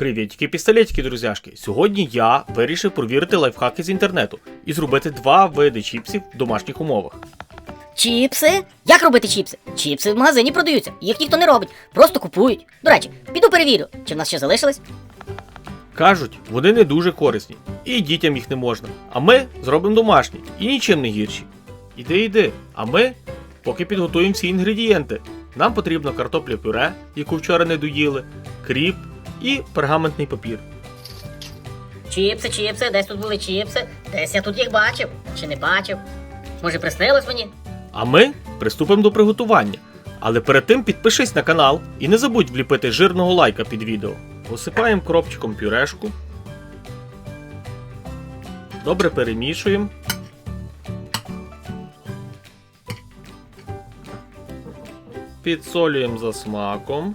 Привітки, пістолетики, друзяшки. Сьогодні я вирішив провірити лайфхаки з інтернету і зробити два види чіпсів в домашніх умовах. Чіпси? Як робити чіпси? Чіпси в магазині продаються, їх ніхто не робить, просто купують. До речі, піду перевірю, чи в нас ще залишились. Кажуть, вони не дуже корисні, і дітям їх не можна. А ми зробимо домашні і нічим не гірші. Іди, іди. А ми поки підготуємо всі інгредієнти. Нам потрібно картопля пюре, яку вчора не доїли, кріп і пергаментний папір. Чіпси, чіпси, десь тут були чіпси, десь я тут їх бачив, чи не бачив. Може, приснилось мені? А ми приступимо до приготування. Але перед тим підпишись на канал і не забудь вліпити жирного лайка під відео. Посипаємо кропчиком пюрешку. Добре перемішуємо. Підсолюємо за смаком.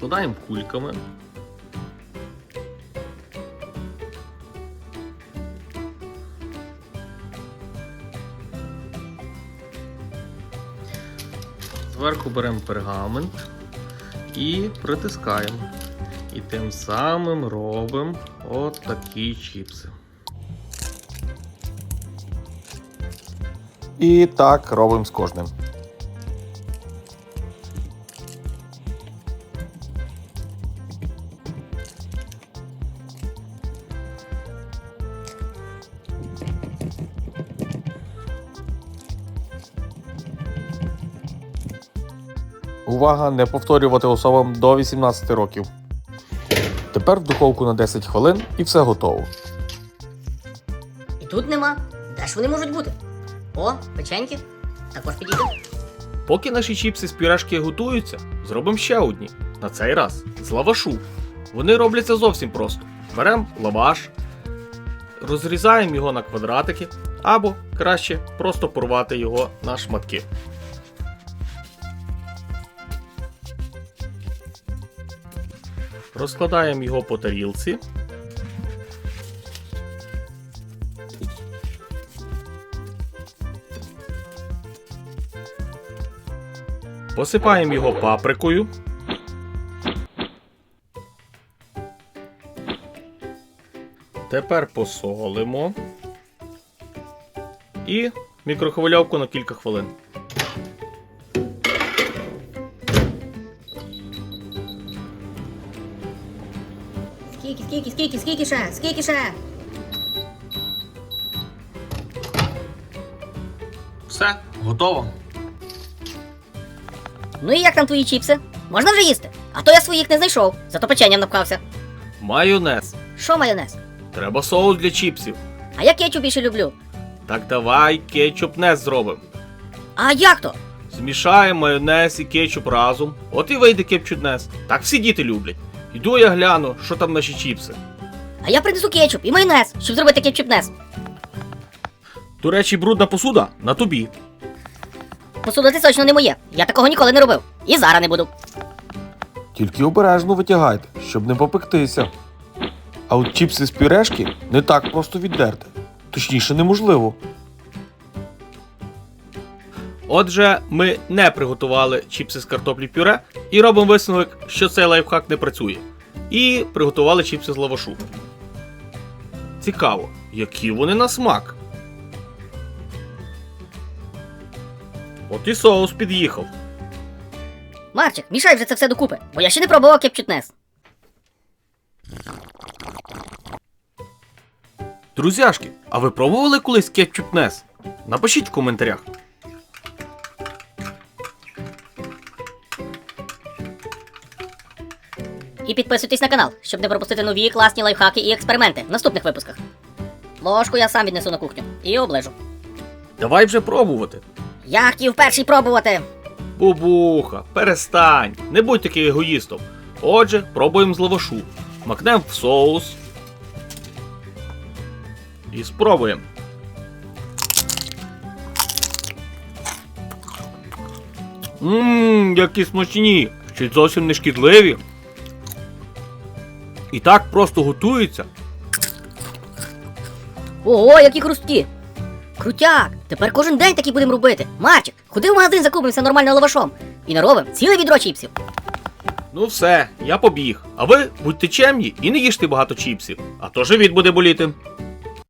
Додаємо кульками. Зверху беремо пергамент і притискаємо. І тим самим робимо от такі чіпси. І так робимо з кожним. Увага! Не повторювати особам до 18 років. Тепер в духовку на 10 хвилин і все готово. І тут нема. Де ж вони можуть бути? О, печеньки. Також підійде. Поки наші чіпси з пюрешки готуються, зробимо ще одні. На цей раз з лавашу. Вони робляться зовсім просто. Беремо лаваш, розрізаємо його на квадратики, або краще просто порвати його на шматки. Розкладаємо його по тарілці. Посипаємо його паприкою. Тепер посолимо. І мікрохвильовку на кілька хвилин. Скільки, скільки, скільки, скільки ще? Скільки ще? Все, готово. Ну і як там твої чіпси? Можна вже їсти? А то я своїх не знайшов, зато печенням напхався. Майонез. Що майонез? Треба соус для чіпсів. А я кетчуп більше люблю. Так давай кетчуп-нес зробимо. А як то? Змішаємо майонез і кетчуп разом. От і вийде кетчуп-нес. Так всі діти люблять. Йду я гляну, що там наші чіпси. А я принесу кетчуп і майонез, щоб зробити кетчуп-нес. До речі, брудна посуда на тобі. Посуда це точно не моє. Я такого ніколи не робив. І зараз не буду. Тільки обережно витягайте, щоб не попектися. А от чіпси з пюрешки не так просто віддерти. Точніше, неможливо. Отже, ми не приготували чіпси з картоплі пюре і робимо висновок, що цей лайфхак не працює. І приготували чіпси з лавашу. Цікаво, які вони на смак. От і соус під'їхав. Марчик, мішай вже це все докупи, бо я ще не пробував кетчуп-нес. Друзяшки, а ви пробували колись кетчуп нес? Напишіть в коментарях. І підписуйтесь на канал, щоб не пропустити нові класні лайфхаки і експерименти в наступних випусках. Ложку я сам віднесу на кухню і облежу. Давай вже пробувати. Я хотів перший пробувати. Бубуха, перестань, не будь таким егоїстом. Отже, пробуємо з лавашу. Макнемо в соус. І спробуємо. Ммм, які смачні! Ще й зовсім не шкідливі. І так просто готуються. Ого, які хрусткі! Крутяк! Тепер кожен день такі будемо робити. Марчик, ходи в магазин закупимося нормально лавашом. І наробимо ціле відро чіпсів. Ну все, я побіг. А ви будьте чемні і не їжте багато чіпсів, а то живіт буде боліти.